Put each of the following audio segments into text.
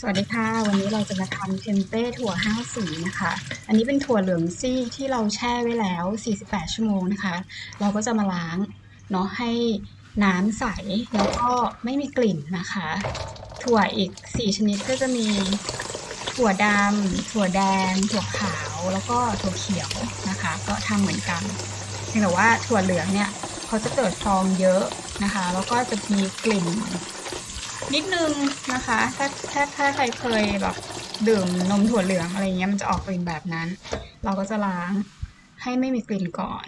สวัสดีค่ะ วันนี้เราจะมาทำเทมเป้ถั่ว5สีนะคะ อันนี้เป็นถั่วเหลืองซี่ที่เราแช่ไว้แล้ว 48 ชั่วโมงนะคะ เราก็จะมาล้างเนาะให้น้ำใสแล้วก็ไม่มีกลิ่นนะคะ ถั่วอีก 4 ชนิดก็จะมีถั่วดำถั่วแดง ถั่วขาวแล้วก็ถั่วเขียวนะคะ ก็ทำเหมือนกันเพียงแต่ว่าถั่วเหลืองเนี่ยเขาจะเกิดฟองเยอะนะคะ แล้วก็จะมีกลิ่น นิดนึงนะคะ ถ้าถ้าถ้าใครเคยแบบดื่มนมถั่วเหลืองอะไรเงี้ยมันจะออกกลิ่นแบบนั้น เราก็จะล้างให้ไม่มีกลิ่นก่อน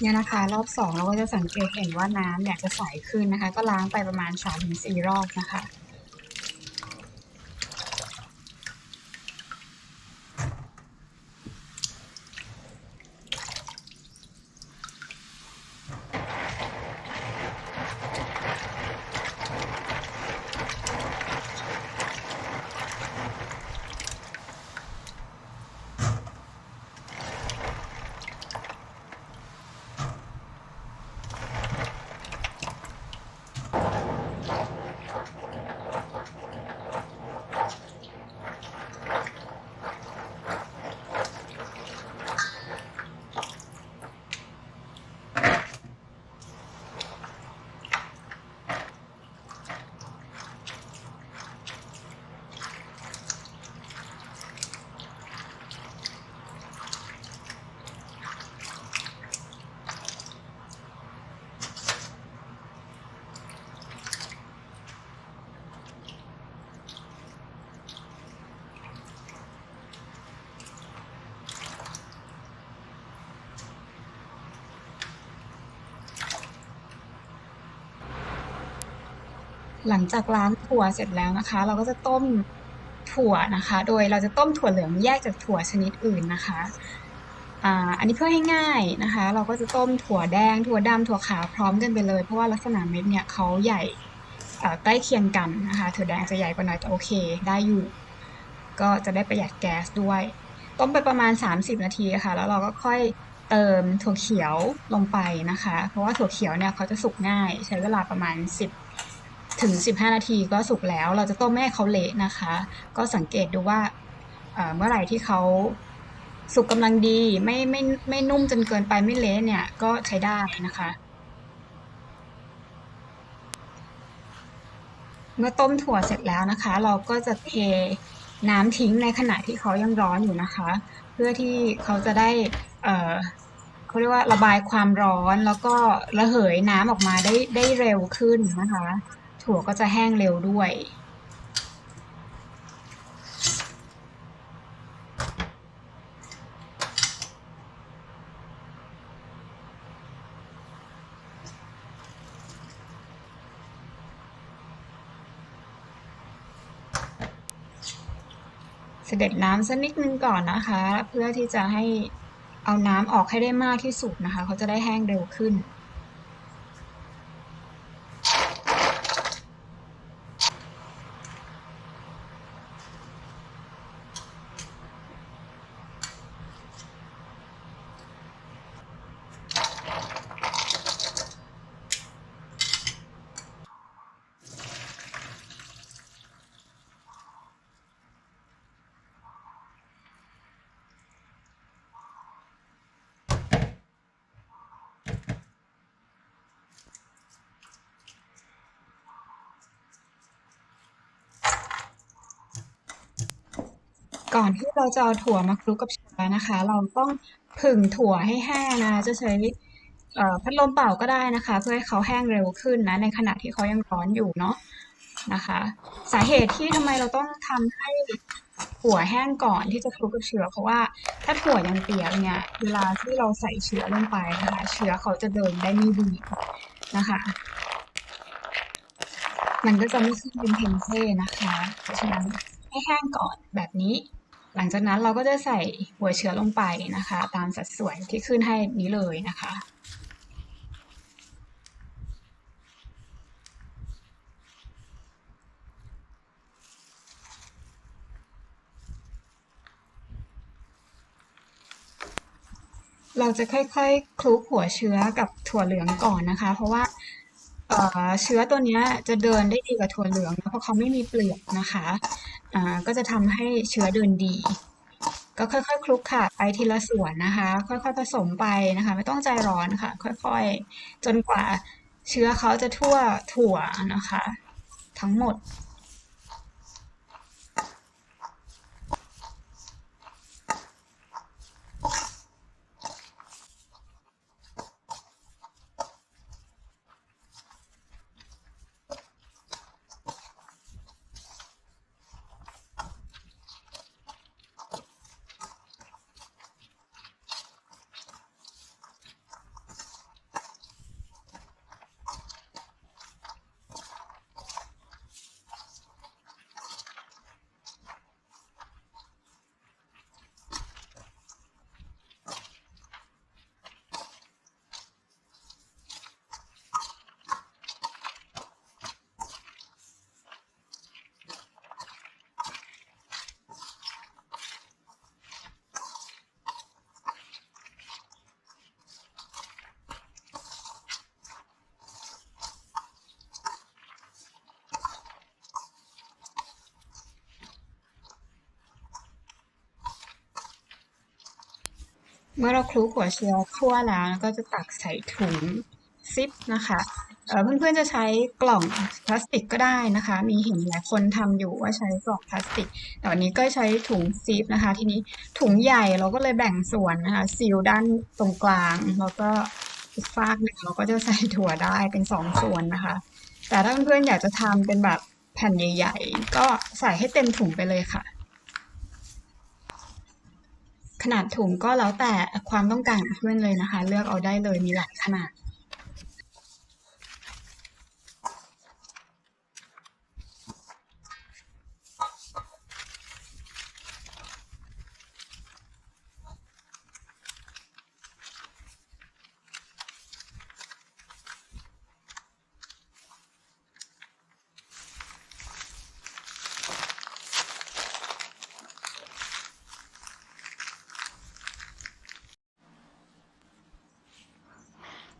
เนี่ยนะคะ รอบสองเราก็จะสังเกตเห็นว่าน้ำเนี่ยจะใสขึ้นนะคะ ก็ล้างไปประมาณ3-4รอบนะคะ หลังจากล้างถั่วเสร็จแล้วนะคะ เราก็จะต้มถั่วนะคะ โดยเราจะต้มถั่วเหลืองแยกจากถั่วชนิดอื่นนะคะอ่าอันนี้เพื่อให้ง่ายนะคะ เราก็จะต้มถั่วแดง ถั่วดำถั่วขาวพร้อมกันไปเลย เพราะว่าลักษณะเม็ดเนี่ยเขาใหญ่ใกล้เคียงกันนะคะ ถั่วแดงจะใหญ่กว่าหน่อยแต่โอเค ได้อยู่ ก็จะได้ประหยัดแก๊สด้วย ต้มไปประมาณ 30 นาทีค่ะ แล้วเราก็ค่อยเติมถั่วเขียวลงไปนะคะ เพราะว่าถั่วเขียวเนี่ยเขาจะสุกง่าย ใช้เวลาประมาณ 10 ถึง 15 นาทีก็สุกแล้ว เราจะต้มไม่ให้เขาเละนะคะ ก็สังเกตดูว่าเมื่อไหร่ที่เขาสุกกำลังดีไม่ไม่ไม่นุ่มจนเกินไปไม่เละเนี่ยก็ใช้ได้นะคะ เมื่อต้มถั่วเสร็จแล้วนะคะ เราก็จะเทน้ำทิ้งในขณะที่เขายังร้อนอยู่นะคะ เพื่อที่เขาจะได้เออเขาเรียกว่าระบายความร้อนแล้วก็ระเหยน้ำออกมาได้ได้เร็วขึ้นนะคะ ถั่วก็จะแห้งเร็วด้วย เสด็จน้ำสักนิดนึงก่อนนะคะ เพื่อที่จะให้เอาน้ำออกให้ได้มากที่สุดนะคะ เขาจะได้แห้งเร็วขึ้น ก่อนที่เราจะเอาถั่วมาคลุกกับเชื้อนะคะ เราต้องผึ่งถั่วให้แห้งนะ จะใช้พัดลมเป่าก็ได้นะคะ เพื่อให้เขาแห้งเร็วขึ้นนะ ในขณะที่เขายังร้อนอยู่เนาะนะคะ สาเหตุที่ทำไมเราต้องทำให้ถั่วแห้งก่อนที่จะคลุกกับเชื้อเพราะว่าถ้าถั่วยังเปียกเนี่ยเวลาที่เราใส่เชื้อลงไปนะคะ เชื้อเขาจะเดินได้ไม่ดีนะคะ มันก็จะไม่ขึ้นเป็นเทมเป้นะคะเพราะฉะนั้นให้แห้งก่อนแบบนี้ หลังจากนั้นเราก็จะใส่หัวเชื้อลงไปนะคะ ตามสัดส่วนที่ขึ้นให้นี้เลยนะคะเราจะค่อยๆ คลุกหัวเชื้อกับถั่วเหลืองก่อนนะคะ เพราะว่าเเชื้อตัวนี้จะเดินได้ดีกว่าถั่วเหลืองเพราะเขาไม่มีเปลือกนะคะ อ่าก็จะทำให้เชื้อเดินดี ก็ค่อยๆ คลุกค่ะ ไปทีละส่วนนะคะ ค่อยๆผสมไปนะคะ ไม่ต้องใจร้อนค่ะ ค่อยๆ จนกว่าเชื้อเขาจะทั่วถั่วนะคะ ทั้งหมด เมื่อเราคลุกหัวเชื้อทั่วแล้วก็จะตักใส่ถุงซิปนะคะเพื่อนๆจะใช้กล่องพลาสติกก็ได้นะคะ มีเห็นหลายคนทำอยู่ว่าใช้กล่องพลาสติกแต่วันนี้ก็ใช้ถุงซิปนะคะ ทีนี้ถุงใหญ่เราก็เลยแบ่งส่วนนะคะซีลด้านตรงกลางแล้วก็อีกฝากหนึ่งเราก็จะใส่ถั่วได้เป็นสองส่วนนะคะ แต่ถ้าเพื่อนๆอยากจะทำเป็นแบบแผ่นใหญ่ ๆ ก็ใส่ให้เต็มถุงไปเลยค่ะ ขนาดถุงก็แล้วแต่ความต้องการของเพื่อนเลยนะคะ เลือกเอาได้เลยมีหลายขนาด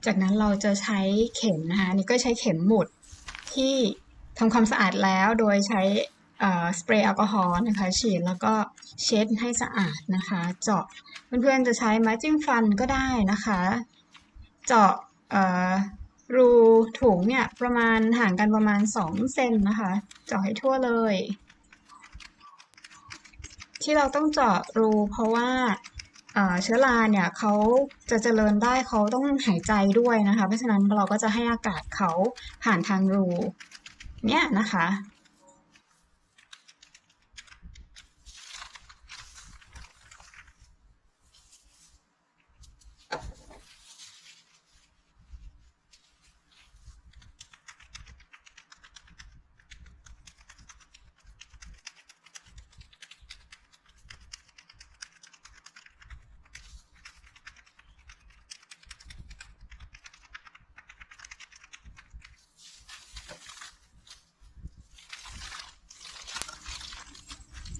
จากนั้นเราจะใช้เข็มนะคะนี่ก็ใช้เข็มหมุดที่ทำความสะอาดแล้วโดยใช้สเปรย์แอลกอฮอล์นะคะฉีดแล้วก็เช็ดให้สะอาดนะคะ เจาะเพื่อนๆจะใช้ไม้จิ้มฟันก็ได้นะคะ เจาะรูถุงเนี่ยประมาณห่างกันประมาณ 2 เซนนะคะ เจาะให้ทั่วเลย ที่เราต้องเจาะรูเพราะว่า เชื้อราเนี่ยเขาจะเจริญได้เขาต้องหายใจด้วยนะคะ เพราะฉะนั้นเราก็จะให้อากาศเขาผ่านทางรูเนี่ยนะคะ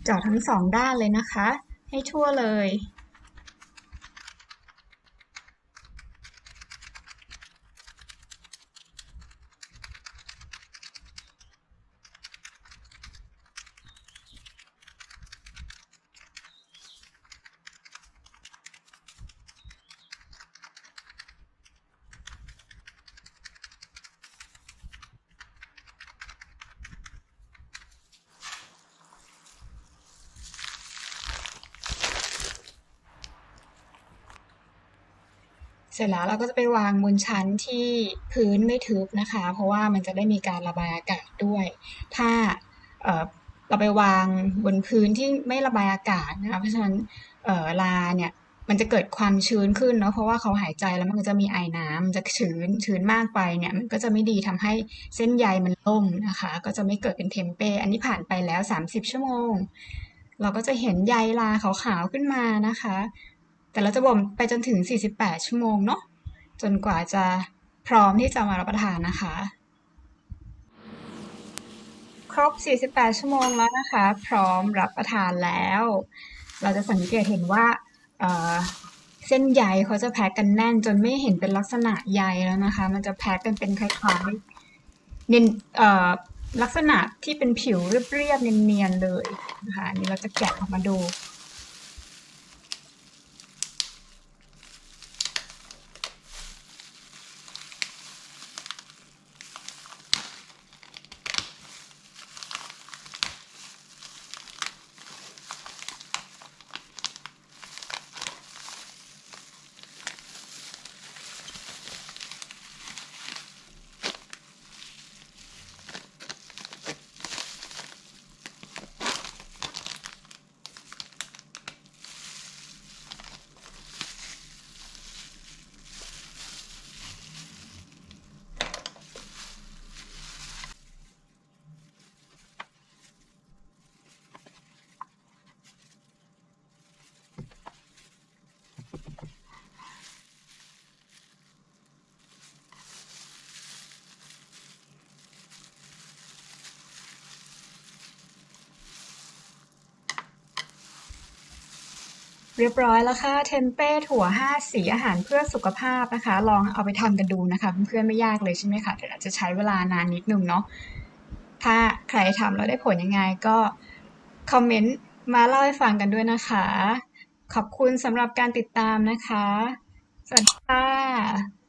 เจาะทั้งสองด้านเลยนะคะ ให้ทั่วเลย เสร็จแล้วเราก็จะไปวางบนชั้นที่พื้นไม่ทึบนะคะ เพราะว่ามันจะได้มีการระบายอากาศด้วย ถ้าเราไปวางบนพื้นที่ไม่ระบายอากาศนะคะ เพราะฉะนั้นลาเนี่ยมันจะเกิดความชื้นขึ้นเนาะเพราะว่าเขาหายใจแล้วมันก็จะมีไอน้ำมันจะชื้นชื้นมากไปเนี่ยมันก็จะไม่ดีทำให้เส้นใยมันล่มนะคะ ก็จะไม่เกิดเป็นเทมเป้อันนี้ผ่านไปแล้ว 30 ชั่วโมง เราก็จะเห็นใยลาขาวๆขึ้นมานะคะ แต่เราจะบ่มไปจนถึง 48 ชั่วโมงเนาะจนกว่าจะพร้อมที่จะมารับประทานนะคะ ครบ 48 ชั่วโมงแล้วนะคะ พร้อมรับประทานแล้ว เราจะสังเกตเห็นว่าเเส้นใยเขาจะแพ็กกันแน่นจนไม่เห็นเป็นลักษณะใยแล้วนะคะ มันจะแพ็กกันเป็นคล้ายๆเนียนลักษณะที่เป็นผิวเรียบๆเนียนๆเลยนะคะนนี้เราจะแกะออกมาดู เรียบร้อยแล้วค่ะเทมเป้ถั่ว 5 สีอาหารเพื่อสุขภาพนะคะ ลองเอาไปทำกันดูนะคะ เพื่อนๆไม่ยากเลยใช่ไหมคะแต่อาจจะใช้เวลานานนิดนึงเนาะถ้าใครทำแล้วได้ผลยังไงก็คอมเมนต์มาเล่าให้ฟังกันด้วยนะคะ ขอบคุณสำหรับการติดตามนะคะ สวัสดีค่ะ